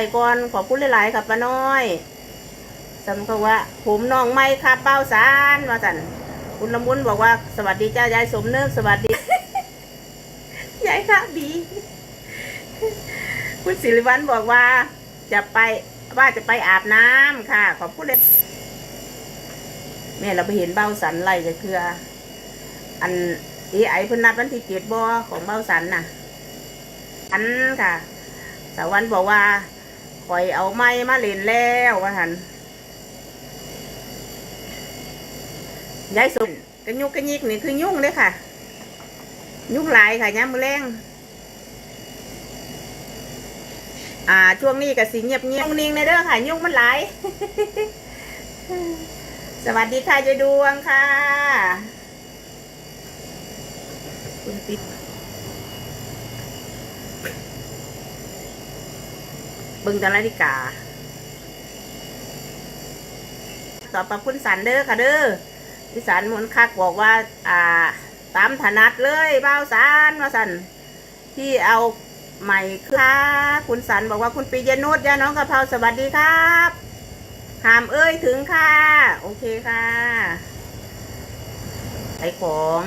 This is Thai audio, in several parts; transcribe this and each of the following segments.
ไปก่อนขอบคุณหลายๆครับป้าน้อยสำคัญว่า ผมน้องไม่ครับเป้าสารว่าสันคุณละมุนบอกว่าสวัสดีจ้ายายสมเนิกสวัสดียายครับดีคุณศิริวัลบอกว่า จะไปว่าจะไปอาบน้ำค่ะ ขอบคุณเลยแม่เราไปเห็นเบ้าสันไล่จะคือ อันเอไอเพิ่นนัดวันที่เจ็ดบอของเบ้าสันน่ะ อันค่ะสาวันบอกว่า คอยเอาไม้มาเล่นแล้วว่าหันยายสุนกระยุกกระยิกนี่คือยุ่งเลยค่ะ ยุ่งหลายค่ะย้ำมือแรงอ่า ช่วงนี้ก็สิเงียบเงียบนิ่งในเด้อค่ะ ยุ่งมันหลายสวัสดีค่ะยายดวงค่ะ คุณปิ๊ก เบิ่งแตนาฬิกาต่อปรับคุณสันเด้อค่ะเด้อพี่สันมนคักบอกว่า อ่า ตามถนัดเลยเบ้าสันว่าสันที่เอาใหม่ค่ะคุณสันบอกว่าคุณปียนุชยาน้องกะเพราสวัสดีครับหามเอ้ยถึงค่ะ โอเคค่ะไอของ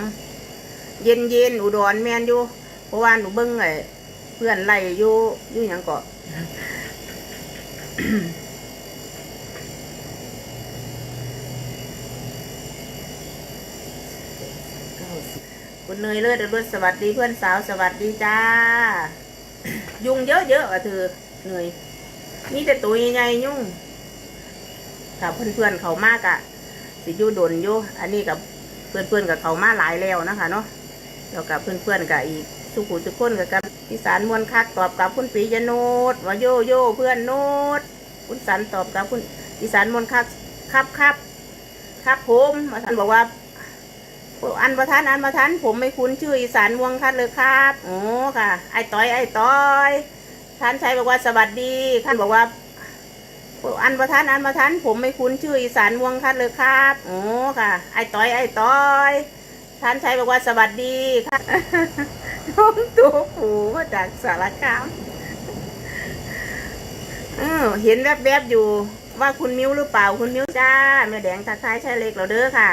เย็นเย็นอุดรแมนอยู่เพราะว่าหนูเบิ้งไอ้เพื่อนไล่อยู่อยู่หยังเกาะ คุณเนยเลิศเลิศสวัสดีเพื่อนสาวสวัสดีจ้า ยุงเยอะเยอะๆอะเธอเหนื่อยนี่แต่ตัวใหญ่ยุ่งถ้าเพื่อนๆเขามากอะสิยูดนอยู่อันนี้กับเพื่อนๆกับเขามาหลายแล้วนะคะเนาะแล้วกับเพื่อนๆกับอีกสุขุสุขคนกับกัน อีสานมวลคักตอบกับคุณปียโนดว่าโยโย่เพื่อนโนดคุณสันตอบกับคุณอีสานมวลคักครับครับครับผมมาสันบอกว่าอันประทานอันประทานผมไม่คุ้นชื่ออีสานมวงคัดเลยครับโอ้ค่ะ ไอ้ต้อยไอ้ต้อยท่านชัยบอกว่าสวัสดีท่านบอกว่าอันประทานอันประทานผมไม่คุ้นชื่ออีสานมวงคัดเลยครับโอ้ค่ะไอ้ต้อยไอ้ต้อยท่านชัยบอกว่าสวัสดีค่ะ น้องตัวผูมาจากสารคามเออเห็นแวบๆอยู่ว่าคุณมิ้วหรือเปล่าคุณมิ้วจ้าแม่แดงทักทายใช่เล็กเราเด้อค่ะ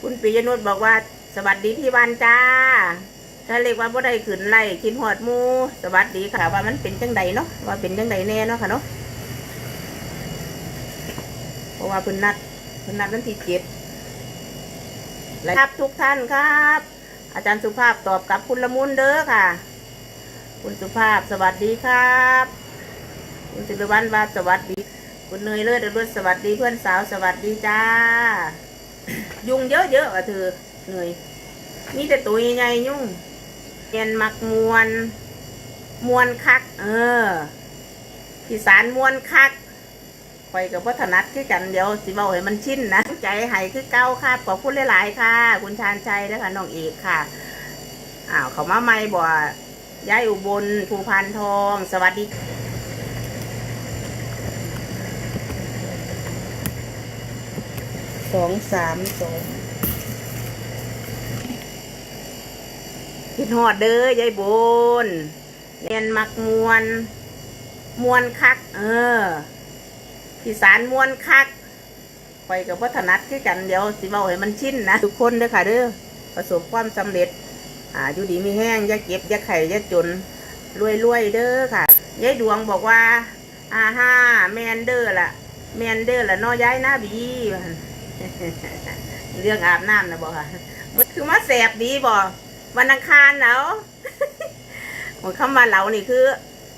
คุณปิยนุชบอกว่า สวัสดีพี่วันจ้าถ้าเรียกว่าบ่ได้ขืนไล่กินหอดหมูสวัสดีค่ะ ว่ามันเป็นจังใดเนาะว่าเป็นจังใดแน่เนาะค่ะเนาะเพราะว่าเพิ่นนัดเพิ่นนัดวันที่เจ็ดครับทุกท่านครับ อาจารย์สุภาพตอบกับคุณละมุนเด้อค่ะ คุณสุภาพสวัสดีครับ คุณศิริวัลว่าสวัสดี คุณเนยเลิศเลิศสวัสดีเพื่อนสาวสวัสดีจ้า ยุงเยอะๆอะเธอเหนื่อยมีแต่ตัวใหญ่ยุ่งเรียนมักมวนมวนคัก เอออีสานมวนคัก คอยกับวัฒนัดคือกันเดี๋ยวสิบอกให้มันชินนะใจใหายคือเก้าค่ะขอบคุณหลายๆค่ะ คุณชานชัยนะคะน้องเอกค่ะอ้าวเขามาไม่บ่ย้ายอุบลภูพานทอง สวัสดีสองสามสองคิดหอดเด้อยายบนเรียนมักมวน มวนคัก เออ พี่สารมวนคักไปกับวัฒนัดคือกันเดี๋ยวสิเบาให้มันชินนะ ทุกคนเด้อค่ะเด้อประสบความสำเร็จ อ่าอยู่ดีมีแห้งยาเก็บยาไข่ยาจนรวยรวยเด้อค่ะยายดวงบอกว่าอ่าฮ่าแมนเดอร์ล่ะ แมนเดอร์ล่ะน้อย้ายหน้าบีเรื่องอาบน้ำนะบอกค่ะมันคือมาแสบดีบอกวันอังคารเนาะคำว่าเหลานี่คือ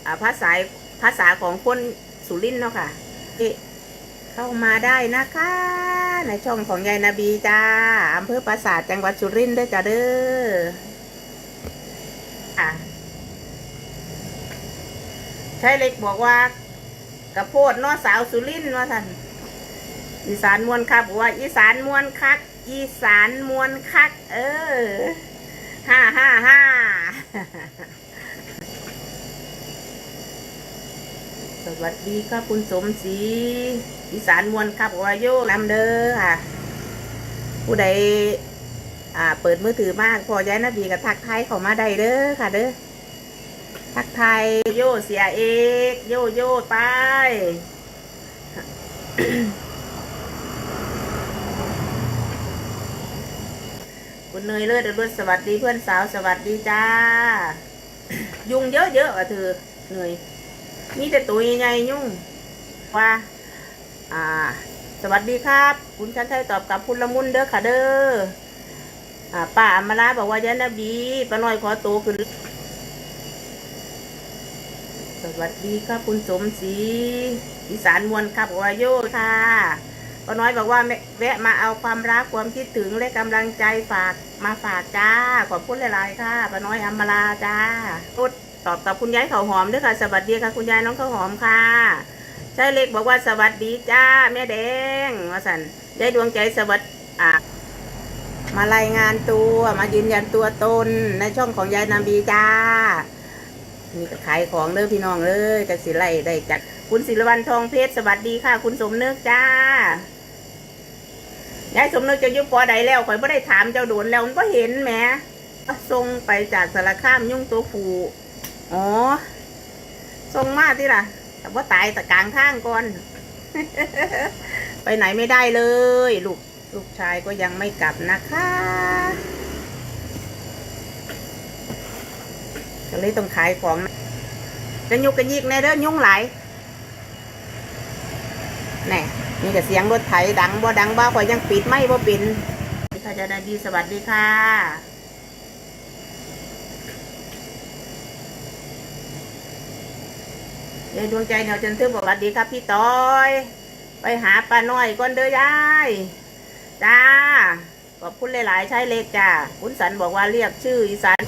อ่าภาษาภาษาของคนสุรินทร์เนาะค่ะ เข้ามาได้นะคะ ในช่องของยายนาบีจ้าอำเภอปราสาทจังหวัดสุรินทร์ด้อจ้าเด้ออะใช่เล็กบอกว่ากระโพดนอสาวสุรินทร์ว่าท่านอีสานมวนคักบอกว่า อีสานมวนคัก อีสานมวนคัก เออห้าห้าห้า วัสดีครับคุณสมศรีอีสานมวนครับวาโยนำเด้อค่ะ ผู้ใดอ่า เปิดมือถือมากพอย้ายนาบีกับทักทายเข้ามาได้เด้อค่ะเด้อทักไทายโยเสียเอกโยโย่ไปคุณเนยเลิศรุ่สวัสดีเพื่อนสาวสวัสดีจ้า ยุงเยอะๆอะเธอเนย มีแต่ตัวใหญ่ยุ่งว่า อ่า สวัสดีครับ คุณชันชัยตอบกับคุณละมุนเด้อค่ะเด้ออ่าป้าอมราบอกว่ายานาบีป้าน้อยขอโตขึ้นสวัสดีครับคุณสมศรีอีสานมวลครับวาโยค่ะป้าน้อยบอกว่าแม่แวะมาเอาความรักความคิดถึงและกำลังใจฝากมาฝากจ้าขอบคุณหลาย ๆ ค่ะป้าน้อยอมราจ้าอุด ตอบกับคุณยายข้าวหอมด้วยค่ะ สวัสดีค่ะ คุณยายน้องข้าวหอมค่ะชายเล็กบอกว่าสวัสดีจ้าแม่แดงว่าสันยายดวงใจสวัสดีอะมารายงานตัวมายืนยันตัวตนในช่องของยายนาบีจ้านี่ก็ขายของเด้อพี่น้องเลยจากสิไลได้จากคุณศิลวันทองเพชรสวัสดีค่ะ คุณสมนึกจ้ายายสมนึกจะยุบปอใดแล้วข่อยไม่ได้ถามเจ้าโดนแล้วมันก็เห็นแหมส่งไปจากสารคามยุ่งตัวผู อ๋อส่งมาที่ล่ะ แต่ว่าตายแต่กลางทางก่อน ไปไหนไม่ได้เลย ลูก ลูกชายก็ยังไม่กลับนะคะก็เลยต้องขายของนะจะยุกกันยิกในเด้อยุ่งหลายแน่นี่ก็เสียงรถไถดังบ่ดังบ้าข่อยยังปิดไม่บ่ปินพี่ค่ะจะได้ดีสวัสดีค่ะ ยายดวงใจแนวจันทึกบอกสวัสดีครับพี่ต้อย ไปหาป้าน้อยก่อนเด้อยาย จ้า ขอบคุณหลายๆ ใช้เล็กจ้าคุณสันบอกว่าเรียกชื่ออีสาน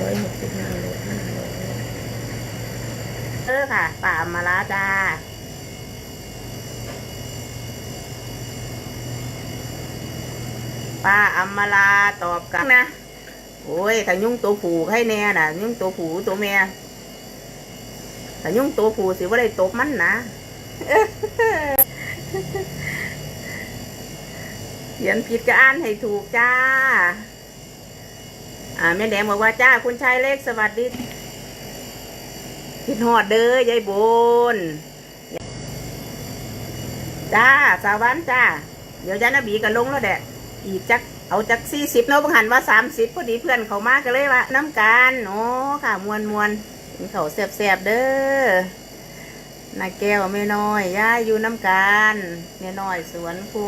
ร้อยหกสิบห้าโลห้าร้อยเออค่ะป่ามาลาจ้าป้าอัมมาลาตอบกลับนะ โอ้ยถ้ายุ่งตัวผูกให้แน่น่ะ ยุ่งตัวผูตัวแม่ถ้ายุ่งตัวผูสิว่าได้ตบมันนะเขียนผิดก็อ่านให้ถูกจ้า อ่าแม่แดงบอกว่าจ้า คุณชายเล็กสวัสดีคิดหอดเด้อยายบนจ้า สาวันจ้า เดี๋ยวยานาบีก็ลงแล้วแดะอีกจัก เอาจักสี่สิบเนาะบางหันว่าสามสิบพอดีเพื่อนเขามากก็เลยว่าน้ำกันโอ้ค่ะมวนมวนกินเขาวแสบเด้อนาแก้วไม่น้อยย่าอยู่น้ำกันแม่น้อยสวนครู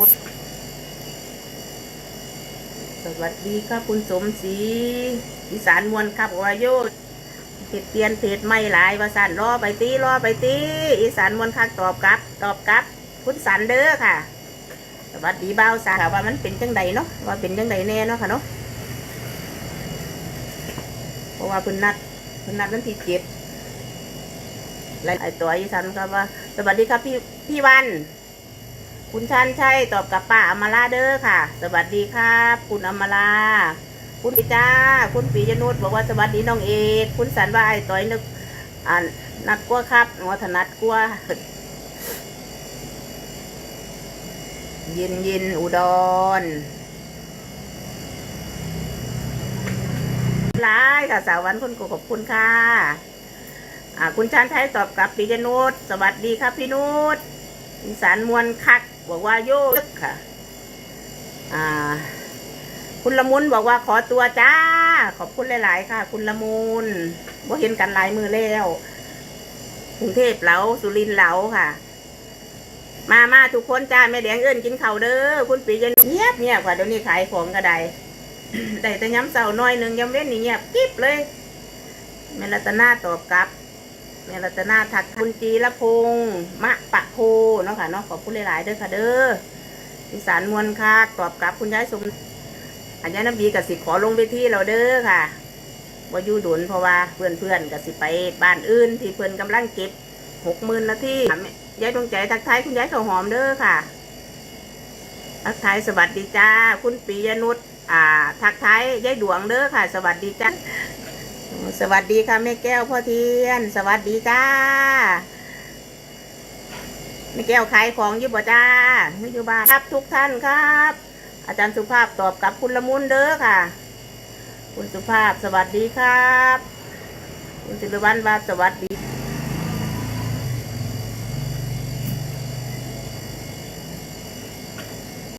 สวัสดีครับคุณสมศรีอีสานมวลครับวาโยเพจเปียนเพจไม่หลายว่าสันรอไปตีรอไปตีอีสานมวลคักตอบกลับ ตอบกลับคุณสันเด้อค่ะ วัสดีบ่าวสาวว่ามันเป็นจังใดเนาะว่าเป็นจังใดแน่เนาะค่ะเนาะเพราะว่าเพิ่นนัดเพิ่นนัดวันที่เจ็ดและไอตัวอีสานครับว่า สวัสดีครับพี่พี่วัน คุณชันชัยตอบกับป้าอมราเด้อค่ะ สวัสดีครับ คุณอมราคุณปิจ้า คุณปียนุชบอกว่าสวัสดีน้องเอกคุณสันว่าไอต่อยนึกอ่านนัดกลัวครับหัวถนัดกลัว เยินเยินอุดรร้ายค่ะสาววันคุณขอบคุณค่ะอ่าคุณชันชัยตอบกับปียนุชสวัสดีครับพี่นุชอีสานมวลคัก บอกว่าโยกค่ะ อ่า คุณละมุนบอกว่าขอตัวจ้า ขอบคุณหลาย ๆ ค่ะ คุณละมุนบ่เห็นกันหลายมือแล้วกรุงเทพเหลาสุรินทร์เหลาค่ะ มามาทุกคนจ้าแม่แดงเอิ้นกินข้าวเด้อคุณปีเย็นเงียบเงียบค่ะเดี๋ยวนี้ขายของก็ได้ได้แต่ย้ำเสาหน่อยหนึ่งย้ำเว้นนี่เงียบกิ๊บเลยแม่รัตนาตอบกลับแม่รัตนาถักคุณจีละพงมะปะโพเนาะค่ะเนาะขอบคุณหลายๆเด้อค่ะเด้ออีสานมวลค่ะตอบกลับคุณยายสมอันยายน้ำบีกับสิขอลงไปที่เราเด้อค่ะว่ายู่ดุนเพราะว่าเพื่อนเพื่อนๆกับสิไปบ้านอื่นที่เพื่อนกำลังเก็บหกหมื่นนาที ยายดวงใจทักทายคุณยายข้าวหอมเด้อค่ะ ทักทายสวัสดีจ้า คุณปียนุชอ่า ทักทายยายดวงเด้อค่ะ สวัสดีจ้าสวัสดีค่ะแม่แก้วพ่อเทียน สวัสดีจ้าแม่แก้วขายของอยู่บ่จ้าไม่อยู่บ้านครับทุกท่านครับ อาจารย์สุภาพตอบกับคุณละมุนเด้อค่ะ คุณสุภาพสวัสดีครับ คุณศิริวัลว่าสวัสดี